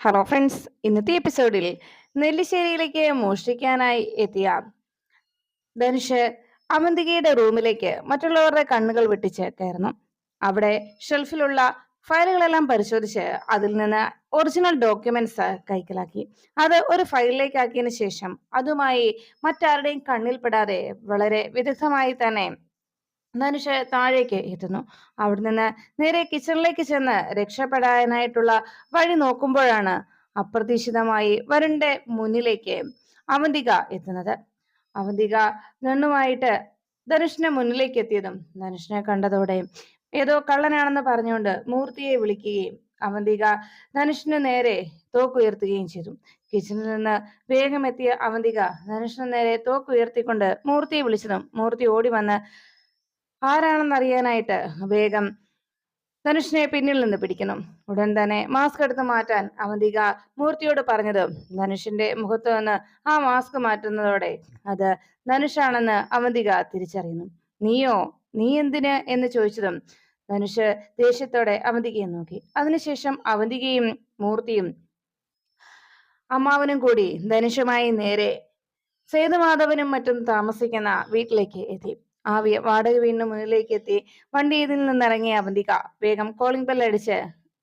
Hello friends ഇന്നത്തെ എപ്പിസോഡിൽ നെല്ലിശ്ശേരിയിലേക്ക് മോഷ്ടിക്കാനായി എത്തിയ ധനുഷ് അവന്തികയുടെ റൂമിലേക്ക് മറ്റുള്ളവരുടെ കണ്ണുകൾ വെട്ടിച്ച് കയറുന്നു അവിടെ ഷെൽഫിലുള്ള ഫയലുകളെല്ലാം പരിശോധിച്ച് അതിൽ നിന്ന് ഒറിജിനൽ ഡോക്യുമെന്റ്സ് കൈക്കലാക്കി. അത് ഒരു ഫയലിലേക്ക് ആക്കിയതിനു ശേഷം അതുമായി മറ്റാരുടെയും കണ്ണിൽപ്പെടാതെ വളരെ വിദഗ്ധമായി തന്നെ ധനുഷ് താഴേക്ക് എത്തുന്നു. അവിടെ നിന്ന് നേരെ കിച്ചണിലേക്ക് ചെന്ന് രക്ഷപ്പെടാനായിട്ടുള്ള വഴി നോക്കുമ്പോഴാണ് അപ്രതീക്ഷിതമായി വരുണിന്റെ മുന്നിലേക്ക് അവന്തിക എത്തുന്നത്. അവന്തിക നണ്ണുമായിട്ട് ധനുഷിന്റെ മുന്നിലേക്ക് എത്തിയതും ധനുഷിനെ കണ്ടതോടെ ഏതോ കള്ളനാണെന്ന് പറഞ്ഞുകൊണ്ട് മൂർത്തിയെ വിളിക്കുകയും അവന്തിക ധനുഷിന് നേരെ തോക്കുയർത്തുകയും ചെയ്തു. കിച്ചണിൽ നിന്ന് വേഗമെത്തിയ അവന്തിക ധനുഷിന് നേരെ തോക്കുയർത്തിക്കൊണ്ട് മൂർത്തിയെ വിളിച്ചതും മൂർത്തി ഓടി വന്ന് ആരാണെന്നറിയാനായിട്ട് വേഗം ധനുഷിനെ പിന്നിൽ നിന്ന് പിടിക്കുന്നു. ഉടൻ തന്നെ മാസ്ക് എടുത്ത് മാറ്റാൻ അവന്തിക മൂർത്തിയോട് പറഞ്ഞത് ധനുഷിന്റെ മുഖത്ത് നിന്ന് ആ മാസ്ക് മാറ്റുന്നതോടെ അത് ധനുഷാണെന്ന് അവന്തിക തിരിച്ചറിയുന്നു. നീയോ? നീ എന്തിന്? എന്ന് ചോദിച്ചതും ധനുഷ് ദേഷ്യത്തോടെ അവന്തികയെ നോക്കി. അതിനുശേഷം അവന്തികയും മൂർത്തിയും അമ്മാവനും കൂടി ധനുഷുമായി നേരെ സേതുമാധവനും മറ്റും താമസിക്കുന്ന വീട്ടിലേക്ക് എത്തി. ആ വാടക വീടിന് മുന്നിലേക്ക് എത്തി. വണ്ടിയിൽ നിന്നിറങ്ങിയ അവന്തിക വേഗം കോളിംഗ് ബെൽ അടിച്ച്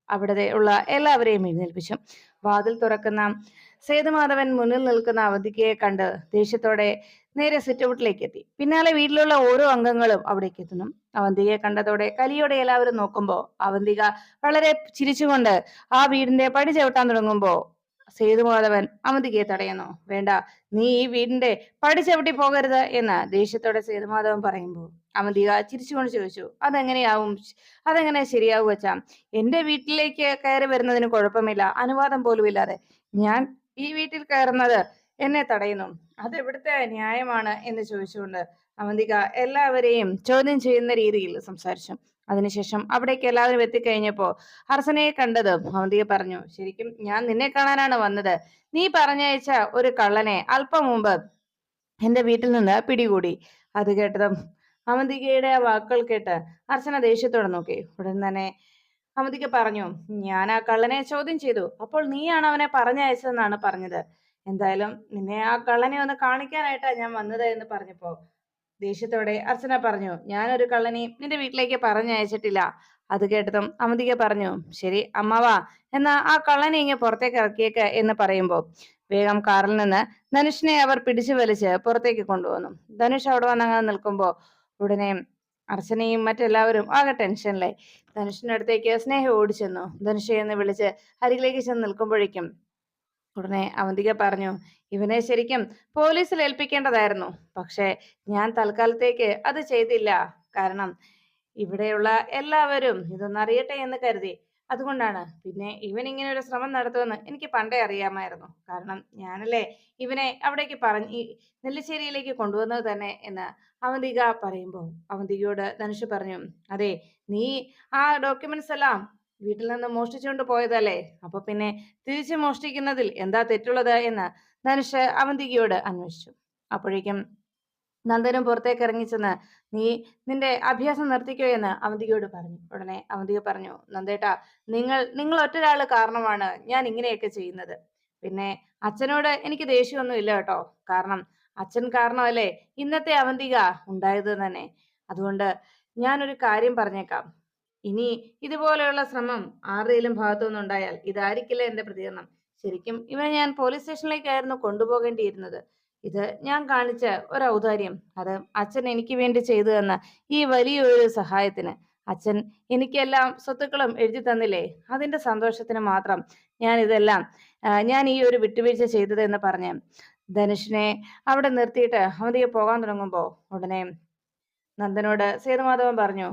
അവിടെ ഉള്ള എല്ലാവരെയും എഴുന്നേൽപ്പിച്ചു. വാതിൽ തുറക്കുന്ന സേതുമാധവൻ മുന്നിൽ നിൽക്കുന്ന അവന്തികയെ കണ്ട് ദേഷ്യത്തോടെ നേരെ സിറ്റൗട്ടിലേക്ക് എത്തി. പിന്നാലെ വീട്ടിലുള്ള ഓരോ അംഗങ്ങളും അവിടേക്ക് എത്തുന്നു. അവന്തികയെ കണ്ടതോടെ കലിയോടെ എല്ലാവരും നോക്കുമ്പോൾ അവന്തിക വളരെ ചിരിച്ചുകൊണ്ട് ആ വീടിന്റെ പടി ചവിട്ടാൻ തുടങ്ങുമ്പോൾ സേതുമാധവൻ അമിതിക്കെ തടയുന്നു. വേണ്ട നീ ഈ വീടിന്റെ പടി ചവിട്ടി പോകരുത് എന്ന് ദേഷ്യത്തോടെ സേതുമാധവൻ പറയുമ്പോൾ അമിതിക ചിരിച്ചുകൊണ്ട് ചോദിച്ചു അതെങ്ങനെയാവും? അതെങ്ങനെ ശരിയാവും വെച്ചാ എന്റെ വീട്ടിലേക്ക് കയറി വരുന്നതിന് കുഴപ്പമില്ല അനുവാദം പോലും ഇല്ലാതെ. ഞാൻ ഈ വീട്ടിൽ കയറുന്നത് എന്നെ തടയുന്നു. അത് എവിടുത്തെ ന്യായമാണ്? എന്ന് ചോദിച്ചുകൊണ്ട് അവന്തിക എല്ലാവരെയും ചോദ്യം ചെയ്യുന്ന രീതിയിൽ സംസാരിച്ചു. അതിനുശേഷം അവിടേക്ക് എല്ലാവരും എത്തിക്കഴിഞ്ഞപ്പോ ഹർസനയെ കണ്ടത് അവന്തിക പറഞ്ഞു ശരിക്കും ഞാൻ നിന്നെ കാണാനാണ് വന്നത്. നീ പറഞ്ഞയച്ച ഒരു കള്ളനെ അല്പം മുമ്പ് എന്റെ വീട്ടിൽ നിന്ന് പിടികൂടി. അത് കേട്ടതും അവന്തികയുടെ വാക്കുകൾ കേട്ട് അർച്ചന ദേഷ്യത്തോടെ നോക്കി. ഉടൻ തന്നെ അവന്തിക പറഞ്ഞു ഞാൻ ആ കള്ളനെ ചോദ്യം ചെയ്തു. അപ്പോൾ നീയാണ് അവനെ പറഞ്ഞയച്ചതെന്നാണ് പറഞ്ഞത്. എന്തായാലും നിന്നെ ആ കള്ളനെ ഒന്ന് കാണിക്കാനായിട്ടാ ഞാൻ വന്നത് എന്ന് പറഞ്ഞപ്പോ ദേഷ്യത്തോടെ അർച്ചന പറഞ്ഞു ഞാനൊരു കള്ളനെ നിന്റെ വീട്ടിലേക്ക് പറഞ്ഞയച്ചിട്ടില്ല. അത് കേട്ടതും അമിതിക പറഞ്ഞു ശരി അമ്മാവാ എന്നാ ആ കള്ളനെ ഇങ്ങ് പുറത്തേക്ക് ഇറക്കിയേക്ക് എന്ന് പറയുമ്പോൾ വേഗം കാറിൽ നിന്ന് ധനുഷിനെ അവർ പിടിച്ചു വലിച്ച് പുറത്തേക്ക് കൊണ്ടുവന്നു. ധനുഷ് അവിടെ വന്നങ്ങനെ നിൽക്കുമ്പോൾ ഉടനെ അർച്ചനയും മറ്റെല്ലാവരും ആകെ ടെൻഷനിലായി. ധനുഷിന്റെ അടുത്തേക്ക് സ്നേഹം ഓടിച്ചെന്നു. ധനുഷ എന്ന് വിളിച്ച് അരികിലേക്ക് ചെന്ന് നിൽക്കുമ്പോഴേക്കും ഉടനെ അവന്തിക പറഞ്ഞു ഇവനെ ശരിക്കും പോലീസിൽ ഏൽപ്പിക്കേണ്ടതായിരുന്നു. പക്ഷേ ഞാൻ തൽക്കാലത്തേക്ക് അത് ചെയ്തില്ല. കാരണം ഇവിടെയുള്ള എല്ലാവരും ഇതൊന്നറിയട്ടെ എന്ന് കരുതി. അതുകൊണ്ടാണ് പിന്നെ ഇവൻ ഇങ്ങനെ ഒരു ശ്രമം നടത്തുമെന്ന് എനിക്ക് പണ്ടേ അറിയാമായിരുന്നു. കാരണം ഞാനല്ലേ ഇവനെ അവിടേക്ക് പറഞ്ഞ് നെല്ലിശ്ശേരിയിലേക്ക് കൊണ്ടുവന്നത് തന്നെ എന്ന് അവന്തിക പറയുമ്പോൾ അവന്തികയോട് ധനുഷ് പറഞ്ഞു അതെ നീ ആ ഡോക്യുമെന്റ്സ് എല്ലാം വീട്ടിൽ നിന്ന് മോഷ്ടിച്ചുകൊണ്ട് പോയതല്ലേ? അപ്പൊ പിന്നെ തിരിച്ചു മോഷ്ടിക്കുന്നതിൽ എന്താ തെറ്റുള്ളത് എന്ന് ധനുഷ് അവന്തികയോട് അന്വേഷിച്ചു. അപ്പോഴേക്കും നന്ദനും പുറത്തേക്ക് ഇറങ്ങിച്ചെന്ന് നീ നിന്റെ അഭ്യാസം നിർത്തിക്കോ എന്ന് അവന്തികയോട് പറഞ്ഞു. ഉടനെ അവന്തിക പറഞ്ഞു നന്ദേട്ടാ നിങ്ങൾ നിങ്ങൾ ഒറ്റരാൾ കാരണമാണ് ഞാൻ ഇങ്ങനെയൊക്കെ ചെയ്യുന്നത്. പിന്നെ അച്ഛനോട് എനിക്ക് ദേഷ്യമൊന്നും ഇല്ല കേട്ടോ. കാരണം അച്ഛൻ കാരണമല്ലേ ഇന്നത്തെ അവന്തിക ഉണ്ടായത് തന്നെ. അതുകൊണ്ട് ഞാനൊരു കാര്യം പറഞ്ഞേക്കാം. ഇനി ഇതുപോലെയുള്ള ശ്രമം ആരുടെയും ഭാഗത്തുനിന്ന് ഉണ്ടായാൽ ഇതായിരിക്കില്ല എന്റെ പ്രതികരണം? ശരിക്കും ഇവനെ ഞാൻ പോലീസ് സ്റ്റേഷനിലേക്കായിരുന്നു കൊണ്ടുപോകേണ്ടിയിരുന്നത്. ഇത് ഞാൻ കാണിച്ച ഒരു ഔദാര്യം അത് അച്ഛൻ എനിക്ക് വേണ്ടി ചെയ്തു തന്ന ഈ വലിയൊരു സഹായത്തിന്. അച്ഛൻ എനിക്കെല്ലാം സ്വത്തുക്കളും എഴുതി തന്നില്ലേ? അതിന്റെ സന്തോഷത്തിന് മാത്രം ഞാൻ ഇതെല്ലാം ഞാൻ ഈ ഒരു വിട്ടുവീഴ്ച ചെയ്തത് എന്ന് പറഞ്ഞ് ധനുഷിനെ അവിടെ നിർത്തിയിട്ട് അവധിയെ പോകാൻ തുടങ്ങുമ്പോ ഉടനെ നന്ദനോട് സേതുമാധവൻ പറഞ്ഞു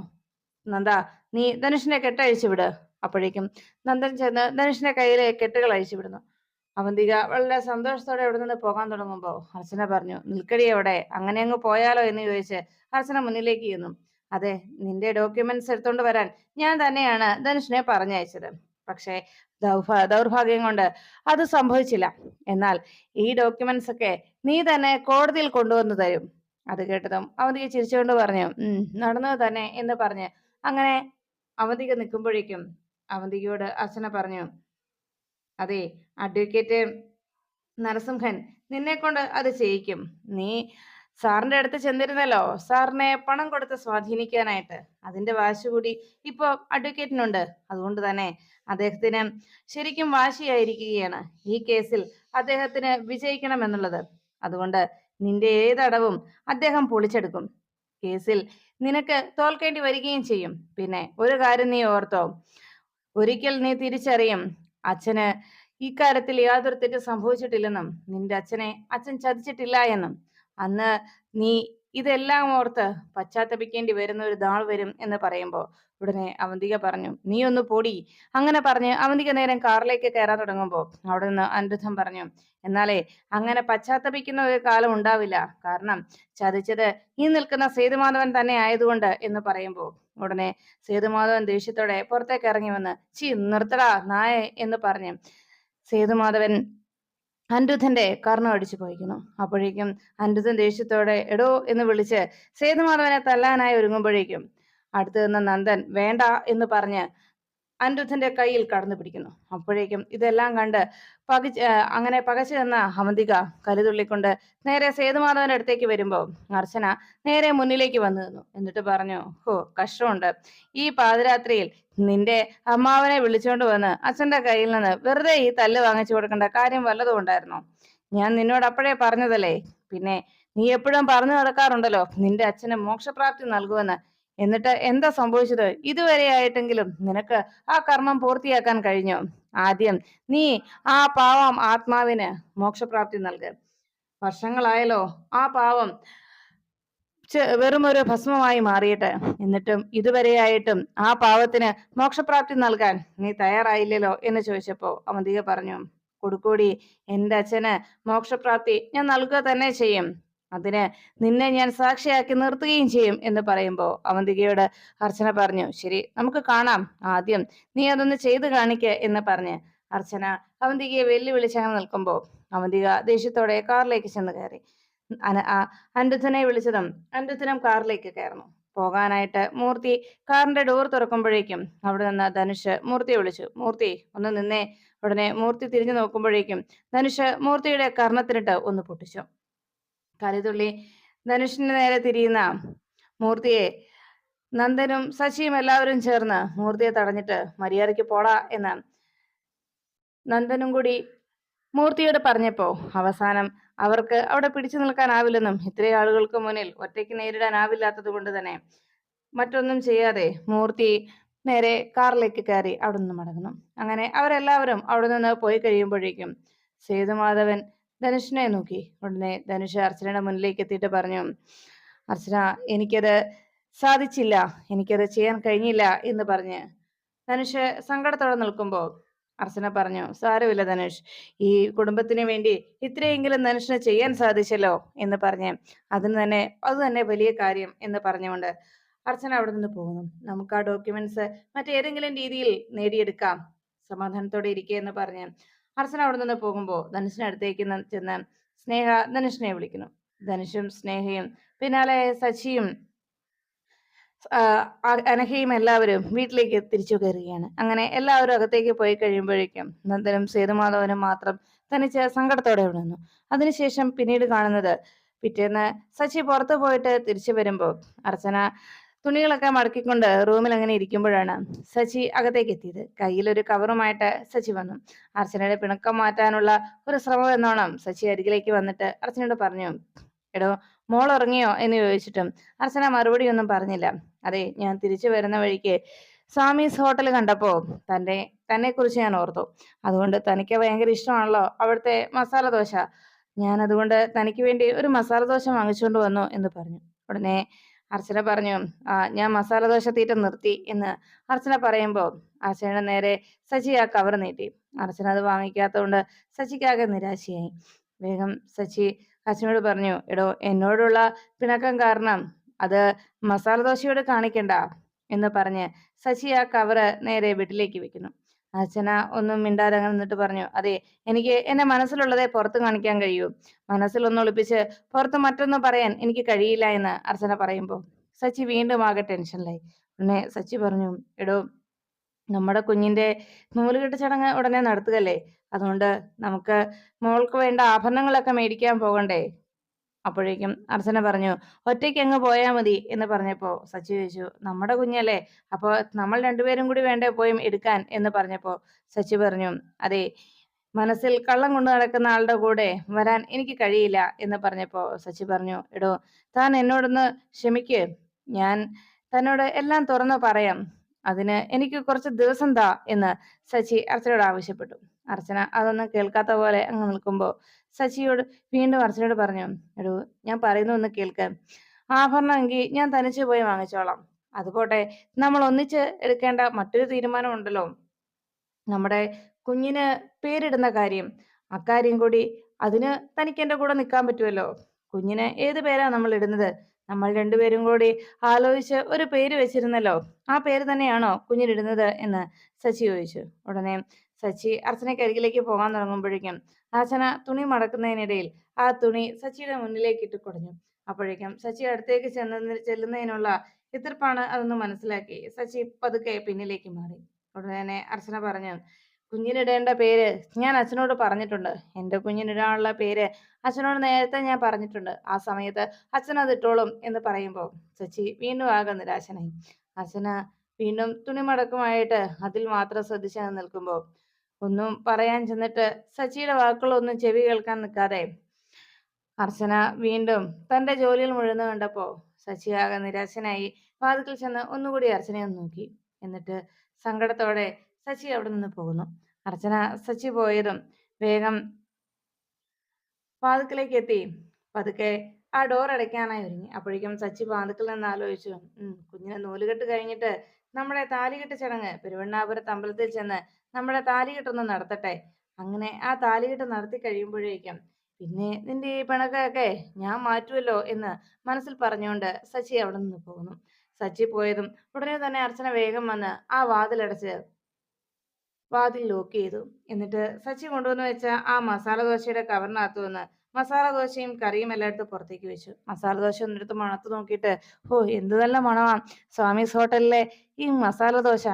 നന്ദ നീ ധനുഷിനെ കെട്ടഴിച്ചു വിട്. അപ്പോഴേക്കും നന്ദൻ ചെന്ന് ധനുഷിന്റെ കയ്യിലെ കെട്ടുകൾ അഴിച്ചു വിടുന്നു. അവന്തിക വളരെ സന്തോഷത്തോടെ അവിടെ നിന്ന് പോകാൻ തുടങ്ങുമ്പോൾ അർച്ചന പറഞ്ഞു നിൽക്കടി എവിടെ അങ്ങനെ അങ്ങ് പോയാലോ? എന്ന് ചോദിച്ച് അർച്ചന മുന്നിലേക്ക് ചെന്നു. അതെ നിന്റെ ഡോക്യുമെന്റ്സ് എടുത്തോണ്ട് വരാൻ ഞാൻ തന്നെയാണ് ധനുഷിനെ പറഞ്ഞയച്ചത്. പക്ഷേ ദൗർഭാഗ്യം കൊണ്ട് അത് സംഭവിച്ചില്ല. എന്നാൽ ഈ ഡോക്യുമെന്റ്സ് ഒക്കെ നീ തന്നെ കോടതിയിൽ കൊണ്ടുവന്നു തരും. അത് കേട്ടതും അവന്തിക ചിരിച്ചുകൊണ്ട് പറഞ്ഞു നടന്നത് തന്നെ എന്ന് പറഞ്ഞ് അങ്ങനെ അവന്തിക നിൽക്കുമ്പോഴേക്കും അവന്തികയോട് അർച്ചന പറഞ്ഞു അതെ അഡ്വക്കേറ്റ് നരസിംഹൻ നിന്നെ കൊണ്ട് അത് ചെയ്യിക്കും. നീ സാറിന്റെ അടുത്ത് ചെന്നിരുന്നല്ലോ. സാറിനെ പണം കൊടുത്ത് സ്വാധീനിക്കാനായിട്ട്. അതിന്റെ വാശി കൂടി ഇപ്പൊ അഡ്വക്കേറ്റിനുണ്ട് അതുകൊണ്ട് തന്നെ അദ്ദേഹത്തിന് ശരിക്കും വാശിയായിരിക്കുകയാണ് ഈ കേസിൽ അദ്ദേഹത്തിന് വിജയിക്കണം എന്നുള്ളത് അതുകൊണ്ട് നിന്റെ ഏതടവും അദ്ദേഹം പൊളിച്ചെടുക്കും. കേസിൽ നിനക്ക് തോൽക്കേണ്ടി വരികയും ചെയ്യും. പിന്നെ ഒരു കാര്യം നീ ഓർത്തോ. ഒരിക്കൽ നീ തിരിച്ചറിയും അച്ഛന് ഇക്കാര്യത്തിൽ യാതൊരു തെറ്റ് സംഭവിച്ചിട്ടില്ലെന്നും നിന്റെ അച്ഛനെ അച്ഛൻ ചതിച്ചിട്ടില്ല എന്നും. അന്ന് നീ ഇതെല്ലാം ഓർത്ത് പശ്ചാത്തപിക്കേണ്ടി വരുന്ന ഒരു നാൾ വരും എന്ന് പറയുമ്പോൾ ഉടനെ അവന്തിക പറഞ്ഞു നീ ഒന്ന് പൊടി. അങ്ങനെ പറഞ്ഞ് അവന്തിക നേരം കാറിലേക്ക് കയറാൻ തുടങ്ങുമ്പോൾ അവിടെ നിന്ന് അനിരുദ്ധം പറഞ്ഞു എന്നാലേ അങ്ങനെ പശ്ചാത്തപിക്കുന്ന ഒരു കാലം ഉണ്ടാവില്ല. കാരണം ചതിച്ചത് ഈ നിൽക്കുന്ന സേതുമാധവൻ തന്നെ ആയതുകൊണ്ട് എന്ന് പറയുമ്പോൾ ഉടനെ സേതുമാധവൻ ദേഷ്യത്തോടെ പുറത്തേക്ക് ഇറങ്ങി വന്ന് ചീ നിർത്തടാ നായ എന്ന് പറഞ്ഞു സേതുമാധവൻ അനിരുദ്ധന്റെ കർണം അടിച്ചു പോയിക്കുന്നു. അപ്പോഴേക്കും അനിരുദ്ധൻ ദേഷ്യത്തോടെ എടോ എന്ന് വിളിച്ച് സേതുമാധവനെ തല്ലാനായി ഒരുങ്ങുമ്പോഴേക്കും അടുത്തു നിന്ന് നന്ദൻ വേണ്ട എന്ന് പറഞ്ഞ് അനിരുദ്ധന്റെ കയ്യിൽ കടന്നു പിടിക്കുന്നു. അപ്പോഴേക്കും ഇതെല്ലാം കണ്ട് പകി അങ്ങനെ പകച്ചു തന്ന അവന്തിക കരുതുള്ളിക്കൊണ്ട് നേരെ സേതുമാധവന്റെ അടുത്തേക്ക് വരുമ്പോൾ അർച്ചന നേരെ മുന്നിലേക്ക് വന്നു നിന്നു. എന്നിട്ട് പറഞ്ഞു ഹോ കഷ്ടമുണ്ട്. ഈ പാതിരാത്രിയിൽ നിന്റെ അമ്മാവനെ വിളിച്ചുകൊണ്ട് വന്ന് അച്ഛന്റെ കയ്യിൽ നിന്ന് വെറുതെ ഈ തല്ല് വാങ്ങിച്ചു കൊടുക്കേണ്ട കാര്യം വല്ലതും ഉണ്ടായിരുന്നോ? ഞാൻ നിന്നോട് അപ്പോഴേ പറഞ്ഞതല്ലേ. പിന്നെ നീ എപ്പോഴും പറഞ്ഞു നടക്കാറുണ്ടല്ലോ. നിന്റെ അച്ഛന് മോക്ഷപ്രാപ്തി നൽകുമെന്ന് എന്നിട്ട് എന്താ സംഭവിച്ചത്? ഇതുവരെ ആയിട്ടെങ്കിലും നിനക്ക് ആ കർമ്മം പൂർത്തിയാക്കാൻ കഴിഞ്ഞു? ആദ്യം നീ ആ പാവം ആത്മാവിന് മോക്ഷപ്രാപ്തി നൽക. വർഷങ്ങളായല്ലോ ആ പാവം വെറും ഒരു ഭസ്മമായി മാറിയിട്ട്. എന്നിട്ടും ഇതുവരെയായിട്ടും ആ പാവത്തിന് മോക്ഷപ്രാപ്തി നൽകാൻ നീ തയ്യാറായില്ലല്ലോ എന്ന് ചോദിച്ചപ്പോ അവന്തിക പറഞ്ഞു കൊടുക്കൂടി എന്റെ അച്ഛന് മോക്ഷപ്രാപ്തി ഞാൻ നൽകുക തന്നെ ചെയ്യും. അതിന് നിന്നെ ഞാൻ സാക്ഷിയാക്കി നിർത്തുകയും ചെയ്യും എന്ന് പറയുമ്പോൾ അവന്തികയോട് അർച്ചന പറഞ്ഞു ശരി നമുക്ക് കാണാം ആദ്യം. നീ അതൊന്ന് ചെയ്തു കാണിക്ക എന്ന് പറഞ്ഞ് അർച്ചന അവന്തികയെ വെല്ലുവിളിച്ചങ്ങനെ നിൽക്കുമ്പോൾ അവന്തിക ദേഷ്യത്തോടെ കാറിലേക്ക് ചെന്ന് കയറി. അൻഡുധനെ വിളിച്ചതും അൻഡുധനം കാറിലേക്ക് കയറുന്നു. പോകാനായിട്ട് മൂർത്തി കാറിന്റെ ഡോർ തുറക്കുമ്പോഴേക്കും അവിടെ നിന്ന് ധനുഷ് മൂർത്തിയെ വിളിച്ചു. മൂർത്തി ഒന്ന് നിന്നേ. ഉടനെ മൂർത്തി തിരിഞ്ഞു നോക്കുമ്പോഴേക്കും ധനുഷ് മൂർത്തിയുടെ കർണത്തിനിട്ട് ഒന്ന് പൊട്ടിച്ചു. കലിതുള്ളി ധനുഷിന് നേരെ തിരിയുന്ന മൂർത്തിയെ നന്ദനും ശശിയും എല്ലാവരും ചേർന്ന് മൂർത്തിയെ തടഞ്ഞിട്ട് മര്യാദയ്ക്ക് പോടാ എന്ന് നന്ദനും കൂടി മൂർത്തിയോട് പറഞ്ഞപ്പോ അവസാനം അവർക്ക് അവിടെ പിടിച്ചു നിൽക്കാനാവില്ലെന്നും ഇത്രയും ആളുകൾക്ക് മുന്നിൽ ഒറ്റയ്ക്ക് നേരിടാനാവില്ലാത്തത് കൊണ്ട് തന്നെ മറ്റൊന്നും ചെയ്യാതെ മൂർത്തി നേരെ കാറിലേക്ക് കയറി അവിടെ നിന്ന് മടങ്ങുന്നു. അങ്ങനെ അവരെല്ലാവരും അവിടെ നിന്ന് പോയി കഴിയുമ്പോഴേക്കും സേതുമാധവൻ ധനുഷിനെ നോക്കി. ഉടനെ ധനുഷ് അർച്ചനയുടെ മുന്നിലേക്ക് എത്തിയിട്ട് പറഞ്ഞു അർച്ചന എനിക്കത് സാധിച്ചില്ല. എനിക്കത് ചെയ്യാൻ കഴിഞ്ഞില്ല എന്ന് പറഞ്ഞ് ധനുഷ് സങ്കടത്തോടെ നിൽക്കുമ്പോൾ അർച്ചന പറഞ്ഞു സാരമില്ല ധനുഷ്. ഈ കുടുംബത്തിന് വേണ്ടി ഇത്രയെങ്കിലും ധനുഷിന് ചെയ്യാൻ സാധിച്ചല്ലോ എന്ന് പറഞ്ഞ് അതിന് തന്നെ അത് തന്നെ വലിയ കാര്യം എന്ന് പറഞ്ഞുകൊണ്ട് അർച്ചന അവിടെ നിന്ന് പോകുന്നു. നമുക്ക് ആ ഡോക്യുമെന്റ്സ് മറ്റേതെങ്കിലും രീതിയിൽ നേടിയെടുക്കാം. സമാധാനത്തോടെ ഇരിക്കുക എന്ന് പറഞ്ഞ് അർച്ചന അവിടെ നിന്ന് പോകുമ്പോൾ ധനുഷിനടുത്തേക്ക് ചെന്ന് സ്നേഹ ധനുഷിനെ വിളിക്കുന്നു. ധനുഷും സ്നേഹയും പിന്നാലെ സച്ചിയും അനഹയും എല്ലാവരും വീട്ടിലേക്ക് തിരിച്ചു കയറുകയാണ്. അങ്ങനെ എല്ലാവരും അകത്തേക്ക് പോയി കഴിയുമ്പോഴേക്കും നന്ദനും സേതുമാധവനും മാത്രം തനിച്ച് സങ്കടത്തോടെ വിടുന്നു അതിനുശേഷം പിന്നീട് കാണുന്നത് പിറ്റേന്ന് സച്ചി പുറത്തു പോയിട്ട് തിരിച്ചു വരുമ്പോൾ അർച്ചന തുണികളൊക്കെ മടക്കിക്കൊണ്ട് റൂമിൽ അങ്ങനെ ഇരിക്കുമ്പോഴാണ് സച്ചി അകത്തേക്ക് എത്തിയത്. കയ്യിൽ ഒരു കവറുമായിട്ട് സച്ചി വന്നു. അർച്ചനയുടെ പിണക്കം മാറ്റാനുള്ള ഒരു ശ്രമം എന്നോണം സച്ചി അരികിലേക്ക് വന്നിട്ട് അർച്ചനയോട് പറഞ്ഞു എടോ മോൾ ഉറങ്ങിയോ? എന്ന് ചോദിച്ചിട്ടും അർച്ചന മറുപടി ഒന്നും പറഞ്ഞില്ല. അതെ ഞാൻ തിരിച്ചു വരുന്ന വഴിക്ക് സ്വാമീസ് ഹോട്ടൽ കണ്ടപ്പോ തന്റെ തന്നെ കുറിച്ച് ഞാൻ ഓർത്തു. അതുകൊണ്ട് തനിക്ക് ഭയങ്കര ഇഷ്ടമാണല്ലോ അവിടുത്തെ മസാല ദോശ. ഞാൻ അതുകൊണ്ട് തനിക്ക് വേണ്ടി ഒരു മസാല ദോശ വാങ്ങിച്ചുകൊണ്ട് വന്നു എന്ന് പറഞ്ഞു. ഉടനെ അർച്ചന പറഞ്ഞു ആ ഞാൻ മസാല ദോശ തീറ്റ നിർത്തി എന്ന് അർച്ചന പറയുമ്പോൾ അർച്ചനയുടെ നേരെ സച്ചി ആ കവർ നീട്ടി. അർച്ചന അത് വാങ്ങിക്കാത്തതുകൊണ്ട് സച്ചിക്കാകെ നിരാശയായി. വേഗം സച്ചി അച്ഛനോട് പറഞ്ഞു എടോ എന്നോടുള്ള പിണക്കം കാരണം അത് മസാല ദോശയോട് കാണിക്കണ്ട എന്ന് പറഞ്ഞ് സച്ചി ആ കവറ് നേരെ വീട്ടിലേക്ക് വെക്കുന്നു. അച്ഛന ഒന്നും മിണ്ടാതെ അങ്ങനെ നിന്നിട്ട് പറഞ്ഞു അതെ എനിക്ക് എന്റെ മനസ്സിലുള്ളതേ പുറത്ത് കാണിക്കാൻ കഴിയൂ. മനസ്സിലൊന്ന് ഒളിപ്പിച്ച് പുറത്ത് മറ്റൊന്നും പറയാൻ എനിക്ക് കഴിയില്ല എന്ന് അർച്ചന പറയുമ്പോൾ സച്ചി വീണ്ടും ആകെ ടെൻഷനിലായി. ഉടനെ സച്ചി പറഞ്ഞു എടോ നമ്മുടെ കുഞ്ഞിന്റെ നൂലുകെട്ട് ചടങ്ങ് ഉടനെ നടത്തുകല്ലേ അതുകൊണ്ട് നമുക്ക് മോൾക്ക് വേണ്ട ആഭരണങ്ങളൊക്കെ മേടിക്കാൻ പോകണ്ടേ? അപ്പോഴേക്കും അർച്ചന പറഞ്ഞു ഒറ്റയ്ക്ക് അങ്ങ് പോയാൽ മതി എന്ന് പറഞ്ഞപ്പോ സച്ചി ചോദിച്ചു നമ്മുടെ കുഞ്ഞല്ലേ അപ്പോൾ നമ്മൾ രണ്ടുപേരും കൂടി വേണ്ടേ പോയി എടുക്കാൻ? എന്ന് പറഞ്ഞപ്പോ സച്ചി പറഞ്ഞു അതെ മനസ്സിൽ കള്ളം കൊണ്ടു നടക്കുന്ന ആളുടെ കൂടെ വരാൻ എനിക്ക് കഴിയില്ല എന്ന് പറഞ്ഞപ്പോ സച്ചി പറഞ്ഞു എടോ താൻ എന്നോടൊന്ന് ക്ഷമിക്ക് ഞാൻ തന്നോട് എല്ലാം തുറന്നു പറയാം അതിന് എനിക്ക് കുറച്ച് ദിവസം താ എന്ന് സച്ചി അർച്ചനയോട് ആവശ്യപ്പെട്ടു. അർച്ചന അതൊന്നും കേൾക്കാത്ത പോലെ അങ്ങ് നിൽക്കുമ്പോൾ സച്ചിയോട് വീണ്ടും അർച്ചനയോട് പറഞ്ഞു എടോ ഞാൻ പറയുന്ന ഒന്ന് കേൾക്ക്. ആഭരണം എങ്കിൽ ഞാൻ തനിച്ച് പോയി വാങ്ങിച്ചോളാം. അതുപോട്ടെ നമ്മൾ ഒന്നിച്ച് എടുക്കേണ്ട മറ്റൊരു തീരുമാനമുണ്ടല്ലോ നമ്മുടെ കുഞ്ഞിന് പേരിടുന്ന കാര്യം അക്കാര്യം കൂടി അതിന് തനിക്ക് എന്റെ കൂടെ നിൽക്കാൻ പറ്റുമല്ലോ കുഞ്ഞിന് ഏത് പേരാ നമ്മൾ ഇടുന്നത്? നമ്മൾ രണ്ടുപേരും കൂടി ആലോചിച്ച് ഒരു പേര് വെച്ചിരുന്നല്ലോ. ആ പേര് തന്നെയാണോ കുഞ്ഞിനിടുന്നത് എന്ന് സച്ചി ചോദിച്ചു. ഉടനെ സച്ചി അർച്ചനയ്ക്ക് അരികിലേക്ക് പോകാൻ തുടങ്ങുമ്പോഴേക്കും അർച്ചന തുണി മടക്കുന്നതിനിടയിൽ ആ തുണി സച്ചിയുടെ മുന്നിലേക്ക് ഇട്ട് കുടഞ്ഞു. അപ്പോഴേക്കും സച്ചി അടുത്തേക്ക് ചെന്ന ചെല്ലുന്നതിനുള്ള എതിർപ്പാണ് അതൊന്ന് മനസ്സിലാക്കി സച്ചി പതുക്കെ പിന്നിലേക്ക് മാറി. ഉടനെ അർച്ചന പറഞ്ഞു കുഞ്ഞിനിടേണ്ട പേര് ഞാൻ അച്ഛനോട് പറഞ്ഞിട്ടുണ്ട്. എന്റെ കുഞ്ഞിനിടാനുള്ള പേര് അച്ഛനോട് നേരത്തെ ഞാൻ പറഞ്ഞിട്ടുണ്ട്. ആ സമയത്ത് അച്ഛൻ അത് ഇട്ടോളും എന്ന് പറയുമ്പോൾ സച്ചി വീണ്ടും ആകെ നിരാശനായി. അച്ഛന വീണ്ടും തുണിമടക്കുമായിട്ട് അതിൽ മാത്രം ശ്രദ്ധിച്ചു നിൽക്കുമ്പോൾ ഒന്നും പറയാൻ ചെന്നിട്ട് സച്ചിയുടെ വാക്കുകളൊന്നും ചെവി കേൾക്കാൻ നിൽക്കാതെ അർച്ചന വീണ്ടും തന്റെ ജോലിയിൽ മുഴുവൻ കണ്ടപ്പോ സച്ചി ആകെ നിരാശനായി വാതിക്കൽ ചെന്ന് ഒന്നുകൂടി അർച്ചനയെ നോക്കി. എന്നിട്ട് സങ്കടത്തോടെ സച്ചി അവിടെ നിന്ന് പോകുന്നു. അർച്ചന സച്ചി പോയതും വേഗം വാതിക്കലേക്ക് എത്തി. പതുക്കെ ആ ഡോർ അടയ്ക്കാനായി ഒരുങ്ങി. അപ്പോഴേക്കും സച്ചി വാതിക്കൽ നിന്ന് ആലോചിച്ചു. ഉം കുഞ്ഞിനെ നൂലുകെട്ട് കഴിഞ്ഞിട്ട് നമ്മുടെ താലികെട്ട് ചടങ്ങ്. പെരുവണ്ണാപുരത്ത് അമ്പലത്തിൽ ചെന്ന് നമ്മുടെ താലികെട്ടൊന്ന് നടത്തട്ടെ. അങ്ങനെ ആ താലികെട്ട് നടത്തി കഴിയുമ്പോഴേക്കും പിന്നെ നിന്റെ ഈ പിണക്കൊക്കെ ഞാൻ മാറ്റുമല്ലോ എന്ന് മനസ്സിൽ പറഞ്ഞുകൊണ്ട് സച്ചി അവിടെ നിന്ന് പോകുന്നു. സച്ചി പോയതും ഉടനെ തന്നെ അർച്ചന വേഗം വന്ന് ആ വാതിലടച്ച് വാതിൽ ലോക്ക് ചെയ്തു. എന്നിട്ട് സച്ചി കൊണ്ടുവന്ന് വെച്ച ആ മസാല ദോശയുടെ കവറിനകത്തു വന്ന് മസാല ദോശയും കറിയും എല്ലായിടത്തും പുറത്തേക്ക് വെച്ചു. മസാല ദോശ ഒന്നെടുത്ത് മണത്ത് നോക്കിയിട്ട് ഓ എന്ത് നല്ല മണമാണ് സ്വാമീസ് ഹോട്ടലിലെ ഈ മസാല ദോശ.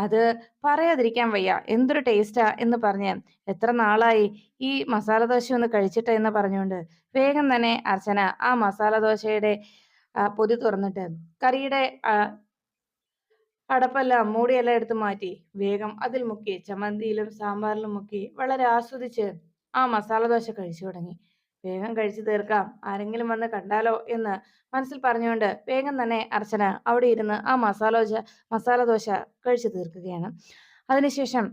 അത് പറയാതിരിക്കാൻ വയ്യ. എന്തൊരു ടേസ്റ്റാ എന്ന് പറഞ്ഞ് എത്ര നാളായി ഈ മസാല ദോശ ഒന്ന് കഴിച്ചിട്ട് എന്ന് പറഞ്ഞുകൊണ്ട് വേഗം തന്നെ അർച്ചന ആ മസാല ദോശയുടെ പൊതി തുറന്നിട്ട് കറിയുടെ അടപ്പെല്ലാം മൂടിയെല്ലാം എടുത്ത് മാറ്റി വേഗം അതിൽ മുക്കി ചമ്മന്തിയിലും സാമ്പാറിലും മുക്കി വളരെ ആസ്വദിച്ച് ആ മസാല ദോശ കഴിച്ചു തുടങ്ങി. വേഗം കഴിച്ചു തീർക്കാം. ആരെങ്കിലും വന്ന് കണ്ടാലോ എന്ന് മനസ്സിൽ പറഞ്ഞുകൊണ്ട് വേഗം തന്നെ അർച്ചന അവിടെ ഇരുന്ന് ആ മസാല ദോശ മസാല ദോശ കഴിച്ചു തീർക്കുകയാണ്. അതിനുശേഷം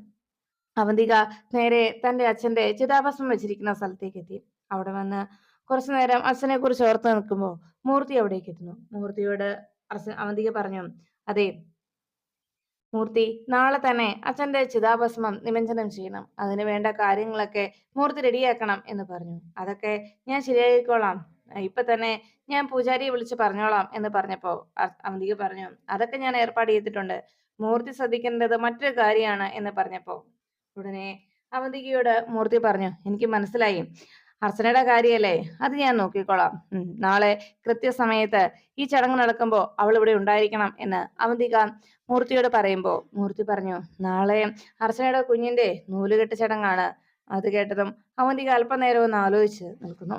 അവന്തിക നേരെ തന്റെ അച്ഛന്റെ ചിതാഭസ്മം വെച്ചിരിക്കുന്ന സ്ഥലത്തേക്ക് എത്തി. അവിടെ വന്ന് കുറച്ചു നേരം അച്ഛനെ കുറിച്ച് ഓർത്ത് നിൽക്കുമ്പോൾ മൂർത്തി അവിടേക്ക് എത്തുന്നു. മൂർത്തിയോട് അവന്തിക പറഞ്ഞു അതെ മൂർത്തി നാളെ തന്നെ അച്ഛന്റെ ചിതാഭസ്മം നിമഞ്ജനം ചെയ്യണം. അതിന് വേണ്ട കാര്യങ്ങളൊക്കെ മൂർത്തി റെഡിയാക്കണം എന്ന് പറഞ്ഞു. അതൊക്കെ ഞാൻ ശരിയായിക്കോളാം ഇപ്പൊ തന്നെ ഞാൻ പൂജാരിയെ വിളിച്ച് പറഞ്ഞോളാം എന്ന് പറഞ്ഞപ്പോ അവന്തിക പറഞ്ഞു അതൊക്കെ ഞാൻ ഏർപ്പാട് ചെയ്തിട്ടുണ്ട്. മൂർത്തി ശ്രദ്ധിക്കേണ്ടത് മറ്റൊരു കാര്യമാണ് എന്ന് പറഞ്ഞപ്പോ ഉടനെ അവന്തികയോട് മൂർത്തി പറഞ്ഞു എനിക്ക് മനസ്സിലായി. അർച്ചനയുടെ കാര്യല്ലേ? അത് ഞാൻ നോക്കിക്കോളാം. നാളെ കൃത്യസമയത്ത് ഈ ചടങ്ങ് നടക്കുമ്പോൾ അവൾ ഇവിടെ ഉണ്ടായിരിക്കണം എന്ന് അവന്തിക മൂർത്തിയോട് പറയുമ്പോൾ മൂർത്തി പറഞ്ഞു നാളെ അർച്ചനയുടെ കുഞ്ഞിന്റെ നൂലുകെട്ട് ചടങ്ങാണ്. അത് കേട്ടതും അവന്തിക അല്പനേരം ഒന്ന് ആലോചിച്ച് നിൽക്കുന്നു.